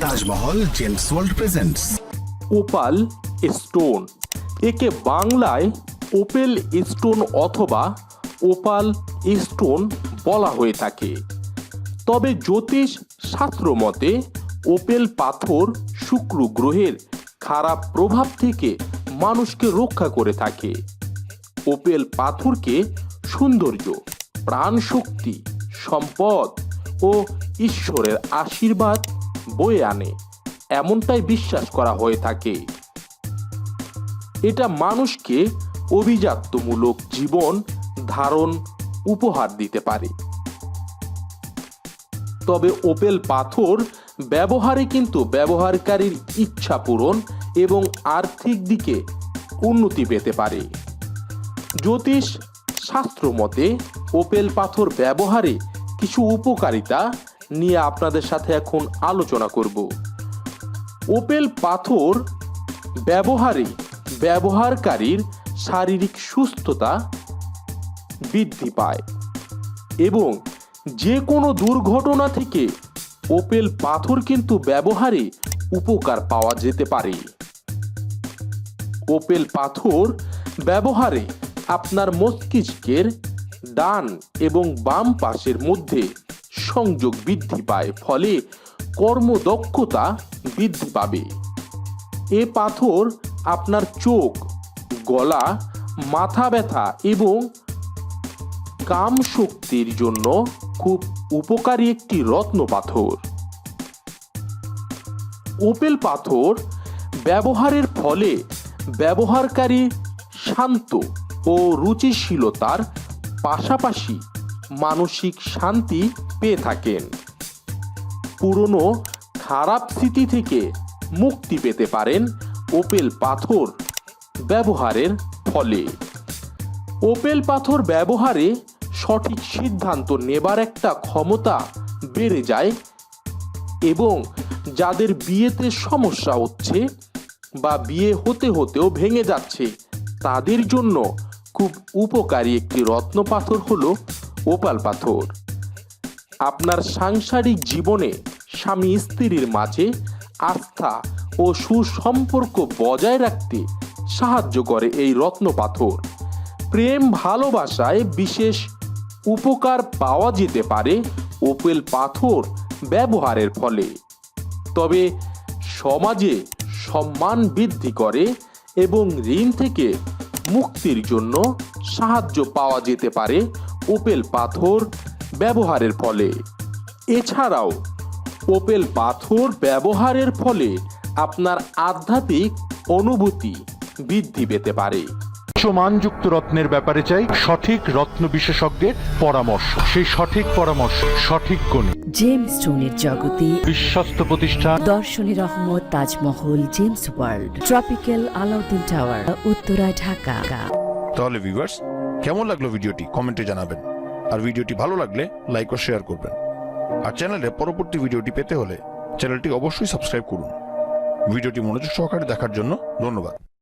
Taj Mahal gems world presents opal stone একে বাংলায় opal stone অথবা ওপাল স্টোন বলা হয়ে থাকে। তবে জ্যোতিষ শাস্ত্র মতে ওপেল পাথর শুক্র গ্রহের খারাপ প্রভাব থেকে মানুষকে রক্ষা করে থাকে। ওপেল পাথরকে সৌন্দর্য, প্রাণশক্তি, সম্পদ ও ঈশ্বরের আশীর্বাদ বয়ে আনে। এমনটাই বিশ্বাস করা হয়ে থাকে। এটা মানুষকে অভিজাত্যমূলক জীবন ধারণ উপহার দিতে পারে। তবে ওপেল পাথর ব্যবহারে কিন্তু ব্যবহারকারীর ইচ্ছা পূরণ এবং আর্থিক দিকে উন্নতি পেতে পারে। জ্যোতিষ শাস্ত্র মতে, ওপেল পাথর ব্যবহারে কিছু উপকারিতা নিয়ে আপনাদের সাথে এখন আলোচনা করব। ওপেল পাথর ব্যবহারে ব্যবহারকারীর শারীরিক সুস্থতা বৃদ্ধি পায় এবং যে কোনো দুর্ঘটনা থেকে ওপেল পাথর কিন্তু ব্যবহারে উপকার পাওয়া যেতে পারে। ওপেল পাথর ব্যবহারে আপনার মস্তিষ্কের ডান এবং বাম পাশের মধ্যে সংযোগ বৃদ্ধি পায়, ফলে কর্মদক্ষতা বৃদ্ধি পাবে। এ পাথর আপনার চোখ, গলা, মাথা ব্যথা এবং কাম শক্তির জন্য খুব উপকারী একটি রত্ন পাথর। ওপেল পাথর ব্যবহারের ফলে ব্যবহারকারী শান্ত ও রুচিশীলতার পাশাপাশি মানসিক শান্তি পেয়ে থাকেন। পুরনো খারাপ স্মৃতি থেকে মুক্তি পেতে পারেন ওপেল পাথর ব্যবহারের ফলে। ওপেল পাথর ব্যবহারে সঠিক সিদ্ধান্ত নেবার একটা ক্ষমতা বেড়ে যায় এবং যাদের বিয়েতে সমস্যা হচ্ছে বা বিয়ে হতে হতেও ভেঙে যাচ্ছে, তাদের জন্য খুব উপকারী একটি রত্ন পাথর হলো ওপাল পাথর। আপনার সাংসারিক জীবনে স্বামী স্ত্রীর মাঝে আস্থা ও সুসম্পর্ক বজায় রাখতে সাহায্য করে এই রত্ন পাথর। প্রেম ভালোবাসায় বিশেষ উপকার পাওয়া যেতে পারে ওপেল পাথর ব্যবহারের ফলে। তবে সমাজে সম্মান বৃদ্ধি করে এবং ঋণ থেকে মুক্তির জন্য সাহায্য পাওয়া যেতে পারে ওপেল পাথর ব্যবহারের ফলে। এছাড়াও ওপেল পাথর ব্যবহারের ফলে আপনার আধ্যাত্মিক অনুভূতি বৃদ্ধি পেতে পারে। উচ্চমানযুক্ত রত্নের ব্যাপারে চাই সঠিক রত্ন বিশেষজ্ঞের পরামর্শ। সেই সঠিক পরামর্শ সঠিক গণে। জেমস স্টোনের জগতে বিশ্বস্ত প্রতিষ্ঠান। দর্শনী রহমত Taj Mahal gems world. Tropical Alauddin tower Uttara Dhaka. তাহলে ভিউয়ার্স কেমন লাগল ভিডিওটি? কমেন্টে জানাবেন। আর ভিডিওটি ভালো লাগলে লাইক ও শেয়ার করবেন। আর চ্যানেলে পরবর্তী ভিডিওটি পেতে হলে চ্যানেলটি অবশ্যই সাবস্ক্রাইব করুন। ভিডিওটি মনোযোগ সহকারে দেখার জন্য ধন্যবাদ।